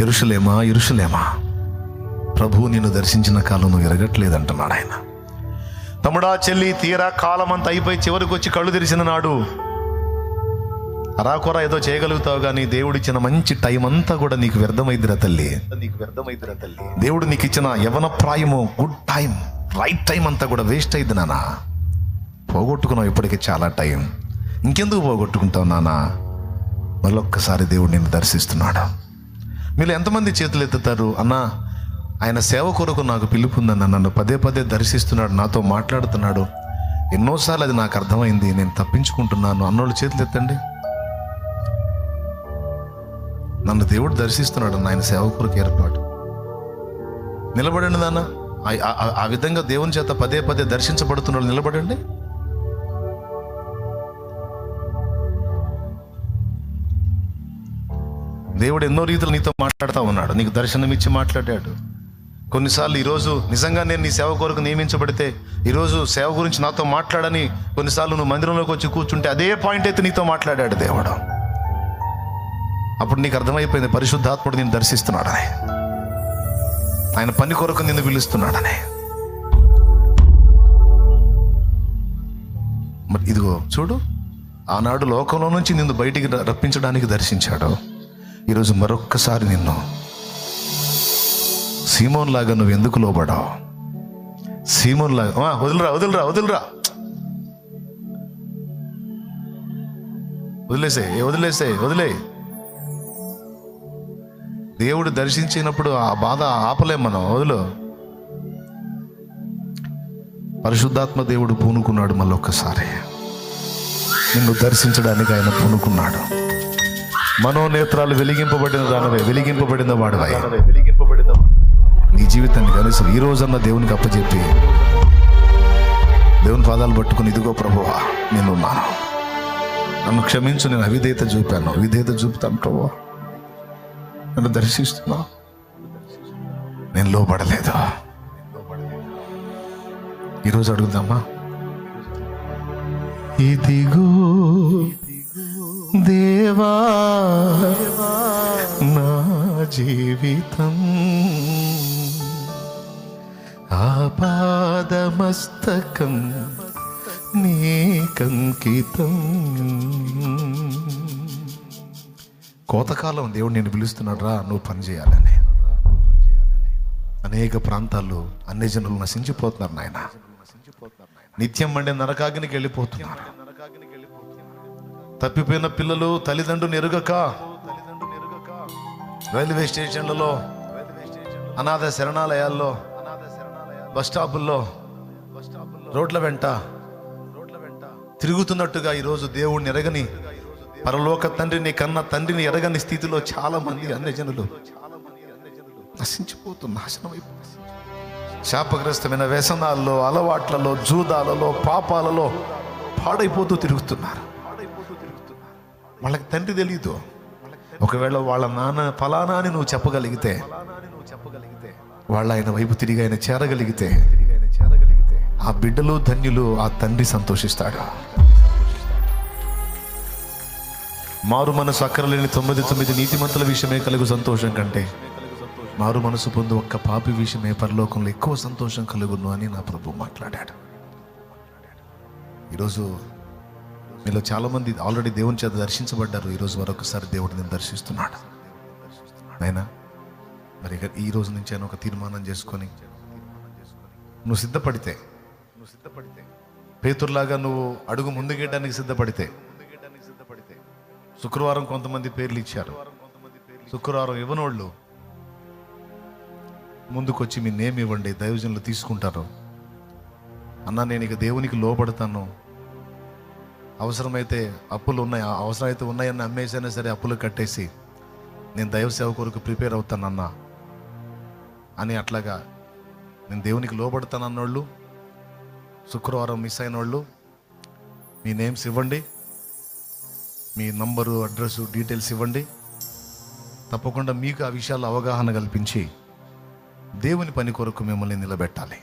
ఎరుషలేమా ఎరుషలేమా? ప్రభువు నిన్ను దర్శించిన కాలం నువ్వు ఎరగట్లేదంటున్నాడు ఆయన. తమ్ముడా చెల్లి తీరా కాలం అంతా అయిపోయి చివరికి వచ్చి కళ్ళు తెరిచిన నాడు అరాకొర ఏదో చేయగలుగుతావు కానీ దేవుడిచ్చిన మంచి టైం అంతా కూడా నీకు వ్యర్థమైద్దిరా తల్లి. నీకు వ్యర్థమైద్దిరా తల్లి. దేవుడు నీకు ఇచ్చిన యవన ప్రాయము గుడ్ టైం రైట్ టైం అంతా కూడా వేస్ట్ అయింది నాన్న పోగొట్టుకున్నావు ఇప్పటికే చాలా టైం ఇంకెందుకు పోగొట్టుకుంటావు నాన్న మళ్ళొక్కసారి దేవుడు నిన్ను దర్శిస్తున్నాడు. మీరు ఎంతమంది చేతులు ఎత్తుతారు? అన్నా ఆయన సేవ కొరకు నాకు పిలుపు ఉందన్న నన్ను పదే పదే దర్శిస్తున్నాడు నాతో మాట్లాడుతున్నాడు. ఎన్నోసార్లు అది నాకు అర్థమైంది నేను తప్పించుకుంటున్నాను. అన్నోళ్ళు చేతులు ఎత్తండి. నన్ను దేవుడు దర్శిస్తున్నాడు అన్న ఆయన సేవ కొరకు ఏర్పాటు. నిలబడండి నాన్న. ఆ- ఆ విధంగా దేవుని చేత పదే పదే దర్శించబడుతున్నాడు నిలబడండి. దేవుడు ఎన్నో రీతులు నీతో మాట్లాడుతూ ఉన్నాడు. నీకు దర్శనం ఇచ్చి మాట్లాడాడు. కొన్నిసార్లు ఈరోజు నిజంగా నేను నీ సేవ కొరకు నియమించబడితే ఈరోజు సేవ గురించి నాతో మాట్లాడని కొన్నిసార్లు నువ్వు మందిరంలోకి వచ్చి కూర్చుంటే అదే పాయింట్ అయితే నీతో మాట్లాడాడు దేవుడు. అప్పుడు నీకు అర్థమైపోయింది పరిశుద్ధాత్ముడు నేను దర్శిస్తున్నాడని. ఆయన పని కొరకు నిన్ను పిలుస్తున్నాడని. మరి ఇదిగో చూడు ఆనాడు లోకంలో నుంచి నిన్ను బయటికి రప్పించడానికి దర్శించాడు. ఈరోజు మరొక్కసారి నిన్ను. సీమోన్ లాగా నువ్వు ఎందుకు లోబడావు? సీమోన్ లాగా వదిలిరా వదిలిరా వదిలిరా. వదిలేసే వదిలేసే వదిలే. దేవుడు దర్శించినప్పుడు ఆ బాధ ఆపలేం మనం వదులు. పరిశుద్ధాత్మ దేవుడు పూనుకున్నాడు మళ్ళొక్కసారి. నిన్ను దర్శించడానికి ఆయన పూనుకున్నాడు. మనోనేత్రాలు వెలిగింపబడిన దానివై వెలిగింపబడిన వాడివై. వెలిగింపబడిన నీ జీవితాన్ని కనీసం ఈ రోజన్న దేవునికి అప్పచెప్పి దేవుని పాదాలు పట్టుకుని ఇదిగో ప్రభువా నేనున్నాను. నన్ను క్షమించు నేను అవిధేయత చూపాను. విధేయత చూపుతాను ప్రభువా. నన్ను దర్శిస్తున్నా నేను లోపడలేదు ఈరోజు అడుగుదామా? ఇదిగో దేవా నా జీవితం. ఆపాదమస్తకం నీకంకితం. కోతకాలం దేవుడు నేను పిలుస్తున్నాడు రా నువ్వు పని చేయాలని. అనేక ప్రాంతాల్లో అన్ని జనులు నశించిపోతున్నారు నాయన. నిత్యం మండే నరకాగ్నికి వెళ్ళిపోతున్నారు. తప్పిపోయిన పిల్లలు తల్లిదండ్రులు ఎరుగక. రైల్వే స్టేషన్లలో అనాథ శరణాలయాల్లో బస్ స్టాపుల్లో రోడ్ల వెంట తిరుగుతున్నట్టుగా ఈరోజు దేవుణ్ణి ఎరగని పరలోక తండ్రిని కన్న తండ్రిని ఎరగని స్థితిలో చాలా మంది అన్యజనులు నశించిపోతు నశించిపోతూ నాశనం శాపగ్రస్తమైన వ్యసనాల్లో అలవాట్లలో జూదాలలో పాపాలలో పాడైపోతూ తిరుగుతున్నారు. వాళ్ళకి తండ్రి తెలియదు ఒకవేళ వాళ్ళ నాన్న ఫలానా అని నువ్వు చెప్పగలిగితే వాళ్ళ ఆయన వైపు తిరిగి ఆయన చేరగలిగితే ఆ బిడ్డలు ధన్యులు ఆ తండ్రి సంతోషిస్తాడు. మారు మనసు అక్కరలేని తొమ్మిది తొమ్మిది నీతిమంతుల విషయమే కలుగు సంతోషం కంటే మారు మనసు పొందు ఒక్క పాపి విషయమే పరలోకంలో ఎక్కువ సంతోషం కలుగును అని నా ప్రభు మాట్లాడాడు. ఈరోజు మీలో చాలామంది ఆల్రెడీ దేవుని చేత దర్శించబడ్డారు. ఈరోజు మరొకసారి దేవుడు నేను దర్శిస్తున్నాడు. అయినా మరి ఇక ఈ రోజు నుంచి ఆయన ఒక తీర్మానం చేసుకొని నువ్వు సిద్ధపడితే నువ్వు సిద్ధపడితే పేతుర్లాగా నువ్వు అడుగు ముందుకేయడానికి సిద్ధపడితే శుక్రవారం కొంతమంది పేర్లు ఇచ్చారు. శుక్రవారం ఇవ్వనోళ్ళు ముందుకొచ్చి మీ నేమ్ ఇవ్వండి దైవజనులు తీసుకుంటారు. అన్న నేను ఇక దేవునికి లోపడతాను అవసరమైతే అప్పులు ఉన్నాయి. అవసరమైతే ఉన్నాయని అమ్మేసైనా సరే అప్పులు కట్టేసి నేను దైవ సేవ కొరకు ప్రిపేర్ అవుతానన్నా అని అట్లాగా నేను దేవునికి లోబడతానన్నోళ్ళు శుక్రవారం మిస్ అయిన వాళ్ళు మీ నేమ్స్ ఇవ్వండి మీ నంబరు అడ్రస్ డీటెయిల్స్ ఇవ్వండి. తప్పకుండా మీకు ఆ విషయాల్లో అవగాహన కల్పించి దేవుని పని కొరకు మిమ్మల్ని నిలబెట్టాలి.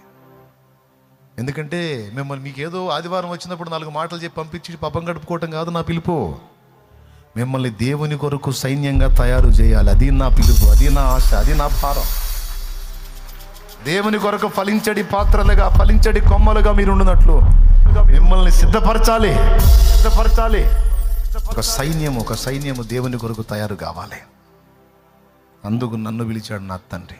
ఎందుకంటే మిమ్మల్ని మీకు ఏదో ఆదివారం వచ్చినప్పుడు నాలుగు మాటలు చెప్పి పంపించి పాపం గడుపుకోవటం కాదు నా పిలుపు. మిమ్మల్ని దేవుని కొరకు సైన్యంగా తయారు చేయాలి. అది నా పిలుపు అది నా ఆశ అది నా భారం. దేవుని కొరకు ఫలించడి పాత్రలుగా ఫలించడి కొమ్మలుగా మీరు ఉండినట్లు మిమ్మల్ని సిద్ధపరచాలి సిద్ధపరచాలి. ఒక సైన్యం ఒక సైన్యము దేవుని కొరకు తయారు కావాలి. అందుకు నన్ను పిలిచాడు నా తండ్రి.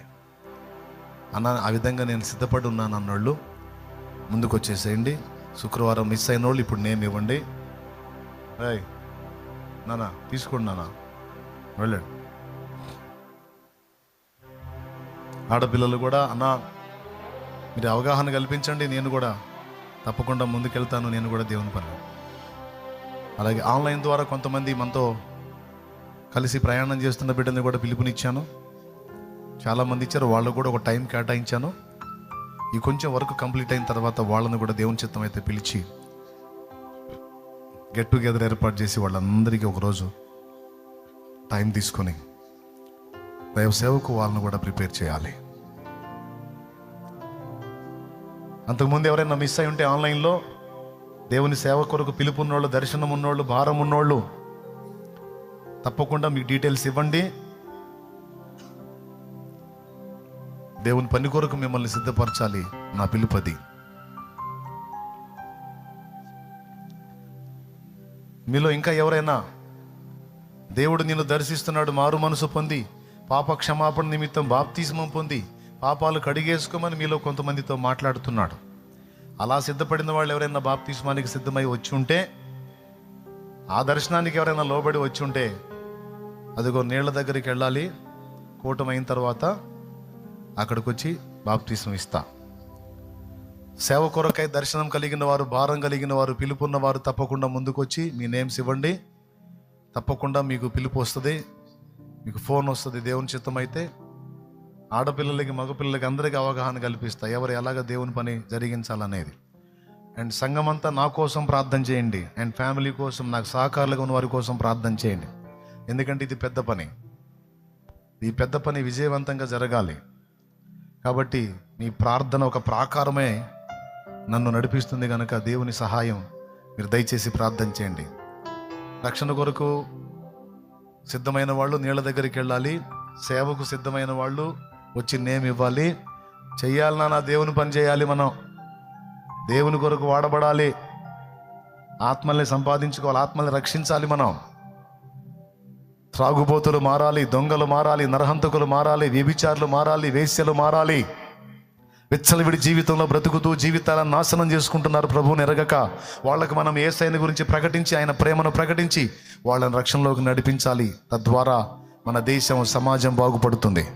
అన్న ఆ విధంగా నేను సిద్ధపడి ఉన్నాను అన్నోళ్ళు ముందుకు వచ్చేసేయండి శుక్రవారం మిస్ అయిన వాళ్ళు ఇప్పుడు నేమ్ ఇవ్వండి. ఏయ్ నానా తీసుకోండి నానా. వెళ్ళండి. ఆడపిల్లలు కూడా అన్నా మీరు అవగాహన కల్పించండి నేను కూడా. తప్పకుండా ముందుకెళ్తాను నేను కూడా దేవుని పని అలాగే ఆన్లైన్ ద్వారా కొంతమంది మనతో కలిసి ప్రయాణం చేస్తున్న బిడ్డని కూడా పిలుపునిచ్చాను. చాలామంది ఇచ్చారు వాళ్ళకు కూడా ఒక టైం కేటాయించాను. ఈ కొంచెం వర్క్ కంప్లీట్ అయిన తర్వాత వాళ్ళని కూడా దేవుని చిత్తం అయితే పిలిచి గెట్ టుగెదర్ ఏర్పాటు చేసి వాళ్ళందరికీ ఒకరోజు టైం తీసుకొని దైవ సేవకు వాళ్ళని కూడా ప్రిపేర్ చేయాలి. అంతకుముందు ఎవరైనా మిస్ అయి ఉంటే ఆన్లైన్లో దేవుని సేవ కొరకు పిలుపు ఉన్నోళ్ళు దర్శనం ఉన్నోళ్ళు భారం ఉన్నోళ్ళు తప్పకుండా మీకు డీటెయిల్స్ ఇవ్వండి. దేవుని పని కొరకు మిమ్మల్ని సిద్ధపరచాలి నా పిలుపది. మీలో ఇంకా ఎవరైనా దేవుడు నిన్ను దర్శిస్తున్నాడు మారు మనసు పొంది పాప క్షమాపణ నిమిత్తం బాప్తిస్మం పొంది పాపాలు కడిగేసుకోమని మీలో కొంతమందితో మాట్లాడుతున్నాడు. అలా సిద్ధపడిన వాళ్ళు ఎవరైనా బాప్తిస్మానికి సిద్ధమై వచ్చి ఉంటే ఆ దర్శనానికి ఎవరైనా లోబడి వచ్చి ఉంటే అదిగో నీళ్ళ దగ్గరికి వెళ్ళాలి కూటమైన తర్వాత అక్కడికి వచ్చి బాప్తీసం ఇస్తా. సేవ కొరకై దర్శనం కలిగిన వారు భారం కలిగిన వారు పిలుపున్న వారు తప్పకుండా ముందుకొచ్చి మీ నేమ్స్ ఇవ్వండి. తప్పకుండా మీకు పిలుపు వస్తుంది. మీకు ఫోన్ వస్తుంది దేవుని చిత్తమైతే అయితే. ఆడపిల్లలకి మగపిల్లలకి అందరికీ అవగాహన కల్పిస్తా. ఎవరు ఎలాగ దేవుని పని జరిగించాలనేది. అండ్ సంఘమంతా నా కోసం ప్రార్థన చేయండి. అండ్ ఫ్యామిలీ కోసం నాకు సహకారులుగా ఉన్న వారి కోసం ప్రార్థన చేయండి. ఎందుకంటే ఇది పెద్ద పని. ఈ పెద్ద పని విజయవంతంగా జరగాలి. కాబట్టి మీ ప్రార్థన ఒక ప్రాకారమే నన్ను నడిపిస్తుంది కనుక దేవుని సహాయం మీరు దయచేసి ప్రార్థన చేయండి. రక్షణ కొరకు సిద్ధమైన వాళ్ళు నీళ్ళ దగ్గరికి వెళ్ళాలి. సేవకు సిద్ధమైన వాళ్ళు వచ్చి నేమ్ ఇవ్వాలి. చెయ్యాలన్నా నా దేవుని పని చేయాలి మనం. దేవుని కొరకు వాడబడాలి. ఆత్మల్ని సంపాదించుకోవాలి ఆత్మల్ని రక్షించాలి మనం. త్రాగుబోతులు మారాలి దొంగలు మారాలి నరహంతకులు మారాలి వ్యభిచారులు మారాలి వేశ్యలు మారాలి. విచ్చలవిడి జీవితంలో బ్రతుకుతూ జీవితాలను నాశనం చేసుకుంటున్నారు ప్రభువుని ఎరగక. వాళ్ళకి మనం ఏ సైని గురించి ప్రకటించి ఆయన ప్రేమను ప్రకటించి వాళ్ళని రక్షణలోకి నడిపించాలి. తద్వారా మన దేశం సమాజం బాగుపడుతుంది.